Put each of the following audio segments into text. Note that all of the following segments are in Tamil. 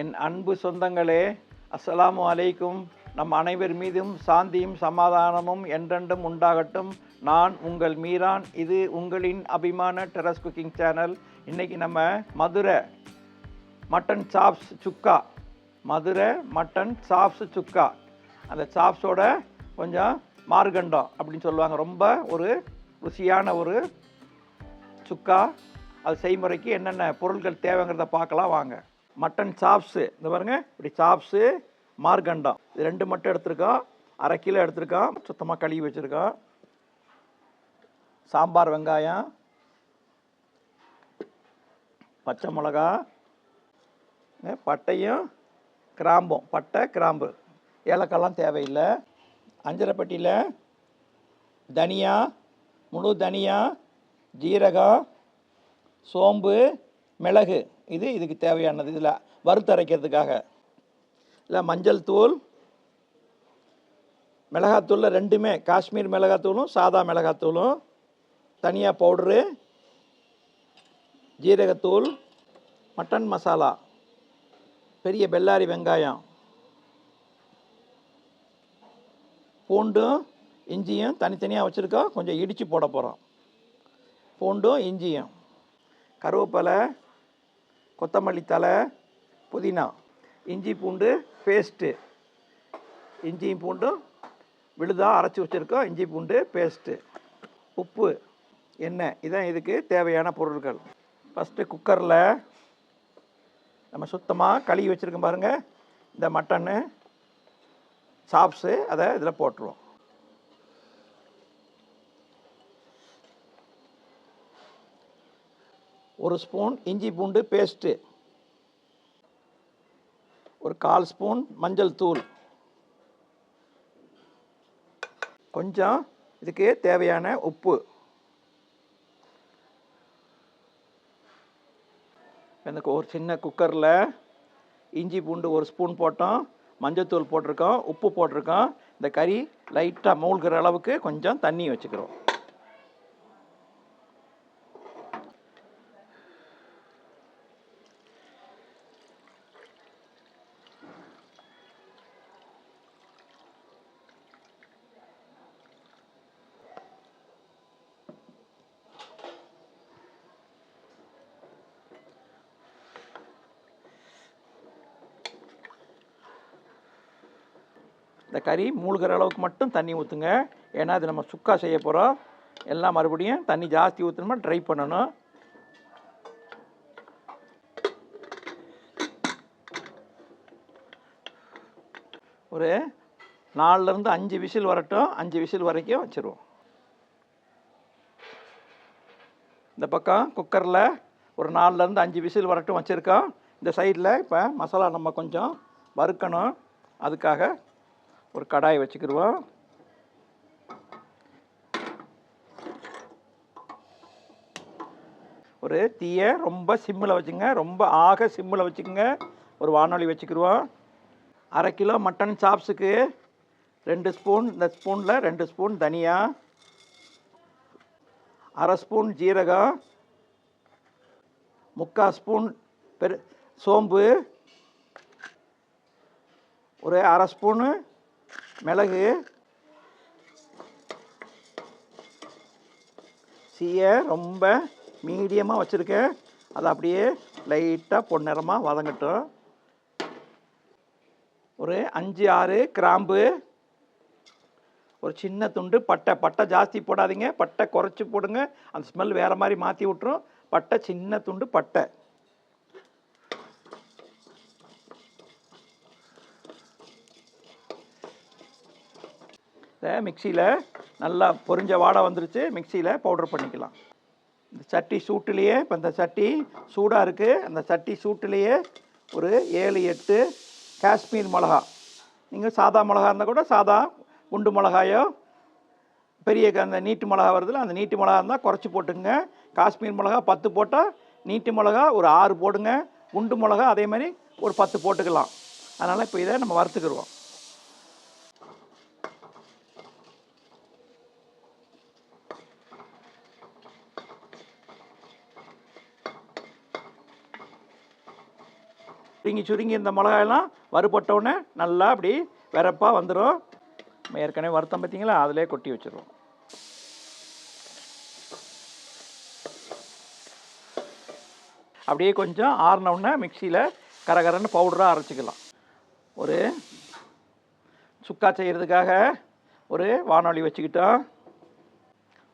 என் அன்பு சொந்தங்களே அஸ்ஸலாமு அலைக்கும். நம் அனைவர் மீதும் சாந்தியும் சமாதானமும் என்றென்றும் உண்டாகட்டும். நான் உங்கள் மீரான். இது உங்களின் அபிமான டெரஸ் குக்கிங் சேனல். இன்றைக்கி நம்ம Madurai mutton chops sukka. Madurai mutton chops sukka. அந்த சாப்ஸோட கொஞ்சம் மார்கண்டம் அப்படின்னு சொல்லுவாங்க. ரொம்ப ஒரு ருசியான ஒரு சுக்கா. அது செய்முறைக்கு என்னென்ன பொருட்கள் தேவைங்கிறத பார்க்கலாம். வாங்க. மட்டன் சாப்ஸு இந்த பாருங்க இப்படி சாப்ஸு மார்கண்டம் இது ரெண்டு மட்டும் எடுத்திருக்கோம் அரை கிலோ எடுத்திருக்கோம் சுத்தமாக கழுவி வச்சுருக்கோம் சாம்பார் வெங்காயம். பச்சை மிளகா. பட்டையும் கிராம்பும். பட்டை கிராம்பு. ஏலக்காய்லாம் தேவையில்லை. அஞ்சரைப்பட்டியில் தனியா முழு தனியா ஜீரகம் சோம்பு மிளகு. இது இதுக்கு தேவையானது. இதில் வறுத்தரைக்கிறதுக்காக இல்லை மஞ்சள் தூள் மிளகாத்தூளில் ரெண்டுமே காஷ்மீர் மிளகாத்தூளும் சாதா மிளகாத்தூளும் தனியாக பவுடரு ஜீரகத்தூள் மட்டன் மசாலா பெரிய பெல்லாரி வெங்காயம் பூண்டும் இஞ்சியும் தனித்தனியாக வச்சுருக்கோம். கொஞ்சம் இடித்து போட போகிறோம் பூண்டும் இஞ்சியும். கருவேப்பிலை கொத்தமல்லி தழை புதினா. இஞ்சி பூண்டு பேஸ்ட்டு இஞ்சியும் பூண்டும் விழுதாக அரைச்சி வச்சுருக்கோம். இஞ்சி பூண்டு பேஸ்ட்டு உப்பு எண்ணெய். இதான் இதுக்கு தேவையான பொருட்கள். ஃபஸ்ட்டு குக்கரில் நம்ம சுத்தமாக கழுவி வச்சுருக்கோம் பாருங்கள் இந்த மட்டனு சாப்ஸு அதை இதில் போட்டுருவோம். ஒரு ஸ்பூன் இஞ்சி பூண்டு பேஸ்ட்டு. ஒரு கால் ஸ்பூன் மஞ்சள் தூள். கொஞ்சம் இதுக்கு தேவையான உப்பு. எனக்கு ஒரு சின்ன குக்கரில் இஞ்சி பூண்டு ஒரு ஸ்பூன் போட்டோம் மஞ்சத்தூள் போட்டிருக்கோம் உப்பு போட்டிருக்கோம். இந்த கறி லைட்டாக மூழ்கிற அளவுக்கு கொஞ்சம் தண்ணி வச்சுக்கிறோம். இந்த கறி மூழ்கிற அளவுக்கு மட்டும் தண்ணி ஊற்றுங்க ஏன்னா அது நம்ம சுக்கா செய்ய போகிறோம் எல்லாம் மறுபடியும் தண்ணி ஜாஸ்தி ஊற்றணுமா ட்ரை பண்ணணும். ஒரு நாலுலேருந்து அஞ்சு விசில் வரட்டும். அஞ்சு விசில் வரைக்கும் வச்சுருவோம். இந்த பக்கம் குக்கரில் ஒரு நாலுலேருந்து அஞ்சு விசில் வரட்டும் வச்சுருக்கோம். இந்த சைடில் இப்போ மசாலா நம்ம கொஞ்சம் வறுக்கணும். அதுக்காக ஒரு கடாயை வச்சுக்கிடுவோம் ஒரு தீயை ரொம்ப சிம்மில் வச்சுங்க ரொம்ப ஆக சிம்மில் வச்சுக்கோங்க. ஒரு வானொலி வச்சுக்கிடுவோம் அரை கிலோ மட்டன் சாப்ஸுக்கு ரெண்டு ஸ்பூன் இந்த ஸ்பூனில் ரெண்டு ஸ்பூன் தனியா. அரை ஸ்பூன் ஜீரகம். முக்கால் ஸ்பூன் பெரு சோம்பு. ஒரு அரை ஸ்பூனு மிளகு. சீயை ரொம்ப மீடியமாக வச்சுருக்கேன் அதை அப்படியே லைட்டாக பொன்னிறமாக வதங்கட்டும். ஒரு அஞ்சு ஆறு கிராம்பு. ஒரு சின்ன துண்டு பட்டை. பட்டை ஜாஸ்தி போடாதீங்க. பட்டை குறைச்சி போடுங்க. அந்த ஸ்மெல் வேறு மாதிரி மாற்றி விட்ரும் பட்டை சின்ன துண்டு பட்டை. மிக்சியில் நல்லா பொரிஞ்ச வாடை வந்துருச்சு. மிக்சியில் பவுடர் பண்ணிக்கலாம். இந்த சட்டி சூட்டுலேயே இப்போ இந்த சட்டி சூடாக இருக்குது அந்த சட்டி சூட்டுலேயே ஒரு ஏழு எட்டு காஷ்மீர் மிளகா. நீங்கள் சாதா மிளகா இருந்தால் கூட சாதா குண்டு மிளகாயோ பெரிய க- அந்த நீட்டு மிளகா வருதுல அந்த நீட்டு மிளகா இருந்தால் குறைச்சி போட்டுங்க காஷ்மீர் மிளகா பத்து போட்டால் நீட்டு மிளகா ஒரு ஆறு போடுங்க. குண்டு மிளகா அதே மாதிரி ஒரு பத்து போட்டுக்கலாம். அதனால் இப்போ இதை நம்ம வறுத்துக்கிடுவோம் சுருங்கி சுருங்கி இந்த மிளகாயெல்லாம் வறுபட்டவுடனே நல்லா அப்படி வெறப்பாக வந்துடும் ஏற்கனவே வறுத்தம் பார்த்தீங்களா? அதிலே கொட்டி வச்சிருவோம். அப்படியே கொஞ்சம் ஆறினவுடனே மிக்சியில் கரகரன்னு பவுடராக அரைச்சிக்கலாம். ஒரு சுக்கா செய்கிறதுக்காக ஒரு வானொலி வச்சுக்கிட்டோம்.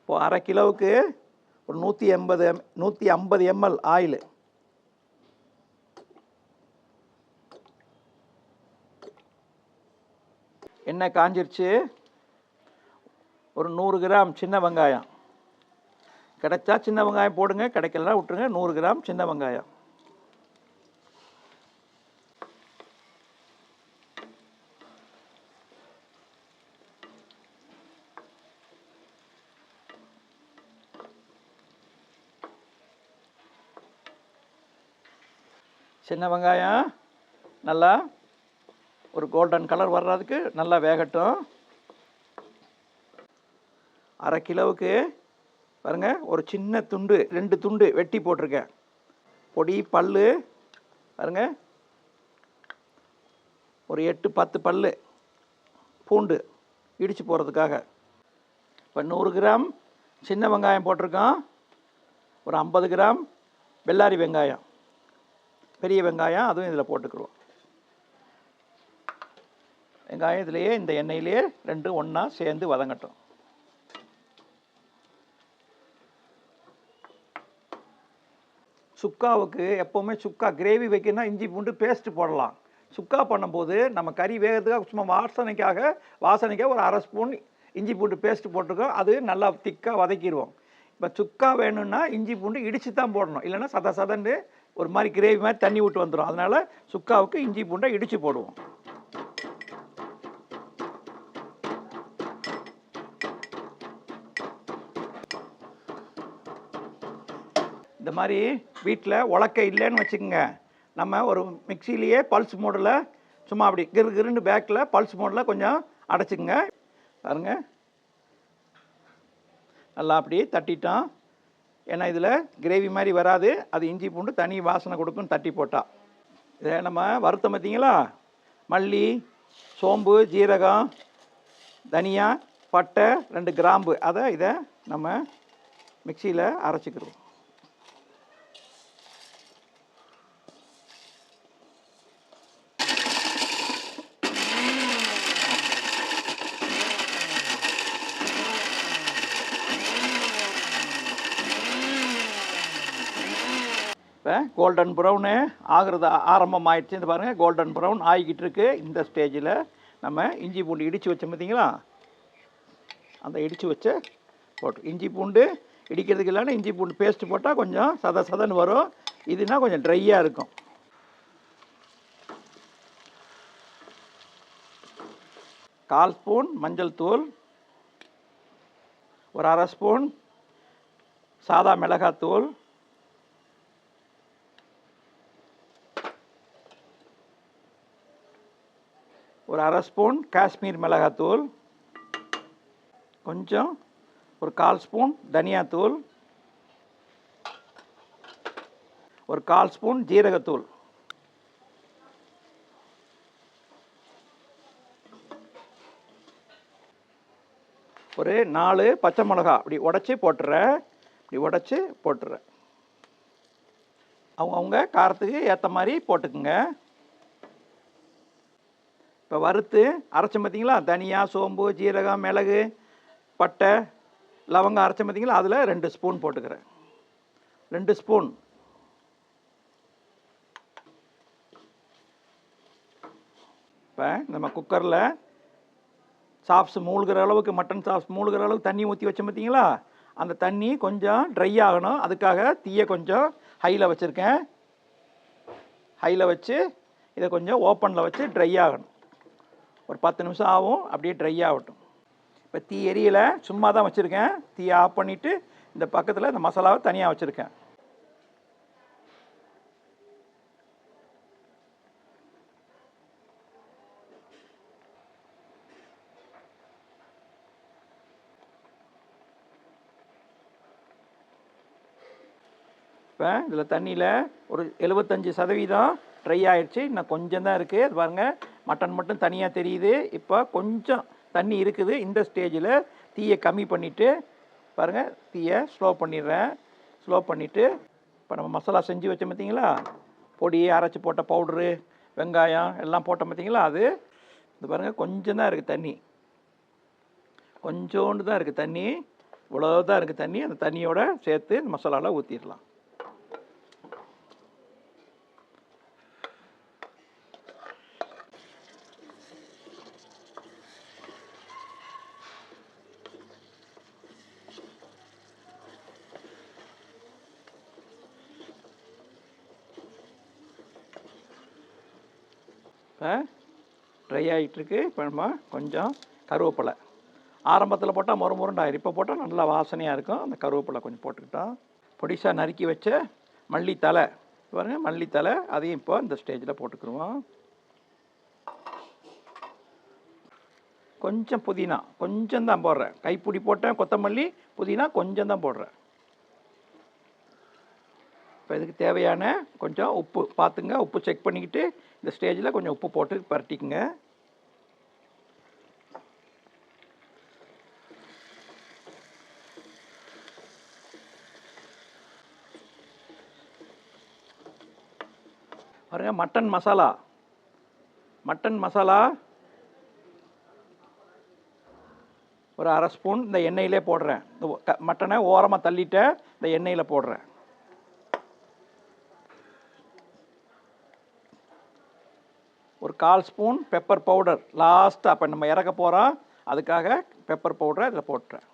இப்போ அரை கிலோவுக்கு ஒரு நூற்றி எண்பது நூற்றி ஐம்பது எம்எல் ஆயில். எண்ணெய் காஞ்சிருச்சு? ஒரு நூறு கிராம் சின்ன வெங்காயம். கிடைச்சா சின்ன வெங்காயம் போடுங்க கிடைக்கலனா விட்டுருங்க. நூறு கிராம் சின்ன வெங்காயம். சின்ன வெங்காயம் நல்லா ஒரு கோல்டன் கலர் வர்றதுக்கு நல்லா வேகட்டும். அரை கிலோவுக்கு பாருங்க ஒரு சின்ன துண்டு ரெண்டு துண்டு வெட்டி போட்டிருக்கேன். பொடி பல் பாருங்க. ஒரு எட்டு பத்து பல்லு பூண்டு இடித்து போகிறதுக்காக இப்போ நூறு கிராம் சின்ன வெங்காயம் போட்டிருக்கோம். ஒரு ஐம்பது கிராம் வெள்ளாரி வெங்காயம் பெரிய வெங்காயம் அதுவும் இதில் போட்டுக்கிடுவோம் வெங்காயத்துலேயே இந்த எண்ணெயிலேயே ரெண்டு ஒன்றா சேர்ந்து வதங்கட்டும். சுக்காவுக்கு எப்போவுமே சுக்கா கிரேவி வைக்கணும்னா இஞ்சி பூண்டு பேஸ்ட்டு போடலாம். சுக்கா பண்ணும்போது நம்ம கறி வேகிறதுக்காக சும்மா வாசனைக்காக வாசனைக்காக ஒரு அரை ஸ்பூன் இஞ்சி பூண்டு பேஸ்ட்டு போட்டிருக்கோம். அது நல்லா திக்காக வதக்கிடுவோம். இப்போ சுக்கா வேணும்னா இஞ்சி பூண்டு இடித்து தான் போடணும். இல்லைன்னா சத சதன்னு ஒரு மாதிரி கிரேவி மாதிரி தண்ணி விட்டு வந்துடும் அதனால் சுக்காவுக்கு இஞ்சி பூண்டை இடித்து போடுவோம். இந்த மாதிரி வீட்டில் உலக்க இல்லைன்னு வச்சுக்கோங்க. நம்ம ஒரு மிக்சிலேயே பல்ஸ் மோடில் சும்மா அப்படி கிரு கிருன்னு பேக்கில் பல்ஸ் மோடில் கொஞ்சம் அடைச்சிக்கங்க. பாருங்க. நல்லா அப்படி தட்டிட்டோம். ஏன்னா இதில் கிரேவி மாதிரி வராது. அது இஞ்சி பூண்டு தனி வாசனை கொடுக்கும் தட்டி போட்டால் இதை நம்ம வறுத்தம் பார்த்தீங்களா மல்லி சோம்பு ஜீரகம் தனியா பட்டை ரெண்டு கிராம்பு. அதை இதை நம்ம மிக்சியில் அரைச்சிக்கிறோம் இப்போ கோல்டன் ப்ரௌனு ஆகிறது ஆரம்பமாயிடுச்சு. இந்த பாருங்கள் கோல்டன் ப்ரௌன் ஆகிக்கிட்டு இருக்கு. இந்த ஸ்டேஜில் நம்ம இஞ்சி பூண்டு இடித்து வச்சோம் பார்த்தீங்களா அந்த இடித்து வச்ச போட்டு இஞ்சி பூண்டு இடிக்கிறதுக்கு இல்லைன்னா இஞ்சி பூண்டு பேஸ்ட் போட்டால் கொஞ்சம் சத சதன்னு வரும். இதுனா கொஞ்சம் ட்ரையாக இருக்கும். கால் ஸ்பூன் மஞ்சள் தூள் ஒரு அரை ஸ்பூன் சாதா மிளகாத்தூள் ஒரு அரை ஸ்பூன் காஷ்மீர் மிளகாத்தூள் கொஞ்சம் ஒரு கால் ஸ்பூன் தனியாத்தூள் ஒரு கால் ஸ்பூன் ஜீரகத்தூள். ஒரு நாலு பச்சை மிளகா அப்படி உடச்சி போட்டுறேன். இப்படி உடச்சி போட்டுறேன். அவங்கவுங்க காரத்துக்கு ஏற்ற மாதிரி போட்டுக்குங்க. இப்போ வறுத்து அரைச்சோம் பார்த்தீங்களா தனியா சோம்பு ஜீரகம் மிளகு பட்டை லவங்கம் அரைச்சோம் பார்த்தீங்களா அதில் ரெண்டு ஸ்பூன் போட்டுக்கிறேன். ரெண்டு ஸ்பூன் இப்போ நம்ம குக்கரில் சாப்ஸ் மூழ்கிற அளவுக்கு மட்டன் சாப்ஸ் மூழ்கிற அளவுக்கு தண்ணி ஊற்றி வச்சோம் பார்த்தீங்களா அந்த தண்ணி கொஞ்சம் ட்ரை ஆகணும். அதுக்காக தீயை கொஞ்சம் ஹையில் வச்சுருக்கேன். ஹையில் வச்சு இதை கொஞ்சம் ஓப்பனில் வச்சு ட்ரை ஆகணும். ஒரு பத்து நிமிஷம் ஆகும் அப்படியே ட்ரை ஆகட்டும். இப்போ தீ எரியலை சும்மா தான் வச்சுருக்கேன். தீ ஆஃப் பண்ணிவிட்டு இந்த பக்கத்தில் இந்த மசாலாவை தனியாக வச்சுருக்கேன். இப்போ இதில் தண்ணியில் ஒரு எழுபத்தஞ்சி சதவீதம் ட்ரை ஆயிடுச்சு. இன்னும் கொஞ்சம் தான் இருக்குது அது பாருங்கள் மட்டன் மட்டும் தனியாக தெரியுது. இப்போ கொஞ்சம் தண்ணி இருக்குது. இந்த ஸ்டேஜில் தீயை கம்மி பண்ணிவிட்டு பாருங்கள் தீயை ஸ்லோ பண்ணிடுறேன். ஸ்லோ பண்ணிவிட்டு இப்போ நம்ம மசாலா செஞ்சு வச்சோம் பார்த்தீங்களா பொடி அரைச்சி போட்ட பவுட்ரு வெங்காயம் எல்லாம் போட்டோம் பார்த்தீங்களா அது இது பாருங்கள் கொஞ்சம் தான் இருக்குது தண்ணி. கொஞ்சோண்டு தான் இருக்குது தண்ணி. இவ்வளோ தான் இருக்குது தண்ணி. அந்த தண்ணியோட சேர்த்து மசாலாவில் ஊற்றிடலாம் ட்ரை ஆகிட்டுருக்கு இப்போ நம்ம கொஞ்சம். கருவேப்பிலை. ஆரம்பத்தில் போட்டால் மொறு முருண்டாயிரும் இப்போ போட்டால் நல்லா வாசனையாக இருக்கும். அந்த கருவேப்பிலை கொஞ்சம் போட்டுக்கிட்டோம் பொடிசாக நறுக்கி வச்ச மல்லித்தலை பாருங்கள் மல்லித்தலை அதையும் இப்போ இந்த ஸ்டேஜில் போட்டுக்கிருவோம். கொஞ்சம் புதினா. கொஞ்சம் தான் போடுறேன். கைப்பிடி போட்டேன் கொத்தமல்லி புதினா கொஞ்சம் தான் போடுறேன். இப்போ இதுக்கு தேவையான கொஞ்சம் உப்பு. பார்த்துங்க உப்பு செக் பண்ணிக்கிட்டு இந்த ஸ்டேஜில் கொஞ்சம் உப்பு போட்டு பரட்டிக்குங்க. பாருங்க மட்டன் மசாலா. மட்டன் மசாலா. ஒரு அரை ஸ்பூன் இந்த எண்ணெயிலே போடுறேன். இந்த மட்டனை ஓரமாக தள்ளிட்டு இந்த எண்ணெயில் போடுறேன். ஒரு கால் ஸ்பூன் பெப்பர் பவுடர் லாஸ்ட்டாக அப்போ நம்ம இறக்க போகிறோம் அதுக்காக பெப்பர் பவுடரை இதில் போட்டுறேன்.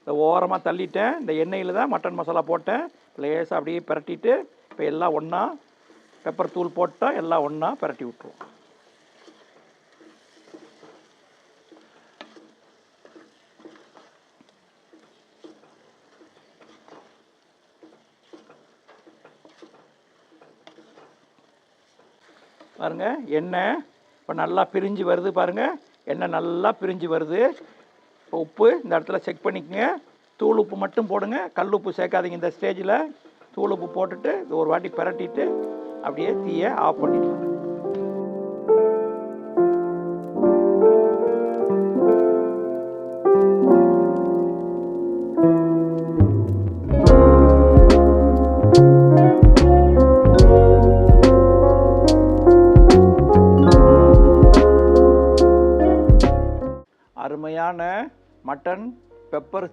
இந்த ஓரமாக தள்ளிட்டேன். இந்த எண்ணெயில் தான் மட்டன் மசாலா போட்டேன். லேசாக அப்படியே பிரட்டிட்டு இப்போ எல்லாம் ஒன்றா பெப்பர் தூள் போட்டால் எல்லாம் ஒன்றா பிரட்டி விட்ருவோம் பாருங்க எண்ணெய் இப்போ நல்லா பிரிஞ்சு வருது பாருங்கள் எண்ணெய் நல்லா பிரிஞ்சு வருது. இப்போ உப்பு இந்த இடத்துல செக் பண்ணிக்கோங்க. தூள் உப்பு மட்டும் போடுங்க கல் உப்பு சேர்க்காதீங்க இந்த ஸ்டேஜில் தூள் உப்பு போட்டுட்டு இது ஒரு வாட்டி பரட்டிட்டு அப்படியே தீயை ஆஃப் பண்ணிக்கலாம்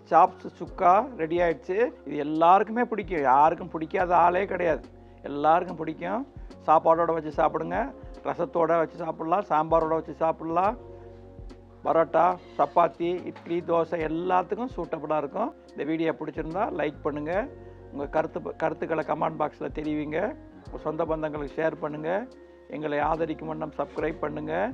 சாப்ஸ் சுக்கா ரெடி ஆயிடுச்சு. இது எல்லாருக்குமே பிடிக்கும். யாருக்கும் பிடிக்காத ஆளே கிடையாது. எல்லாருக்கும் பிடிக்கும். சாப்பாடோடு வச்சு சாப்பிடுங்க. ரசத்தோடு வச்சு சாப்பிட்லாம். சாம்பாரோட வச்சு சாப்பிட்லாம். பரோட்டா சப்பாத்தி இட்லி தோசை எல்லாத்துக்கும் சூட்டபுளாக இருக்கும். இந்த வீடியோ பிடிச்சிருந்தா லைக் பண்ணுங்கள் உங்கள் கருத்து கருத்துக்களை கமெண்ட் பாக்ஸில் தெரிவிங்க. உங்கள் சொந்த பந்தங்களுக்கு ஷேர் பண்ணுங்கள் எங்களை ஆதரிக்கும் வண்ணம் சப்ஸ்கிரைப் பண்ணுங்கள்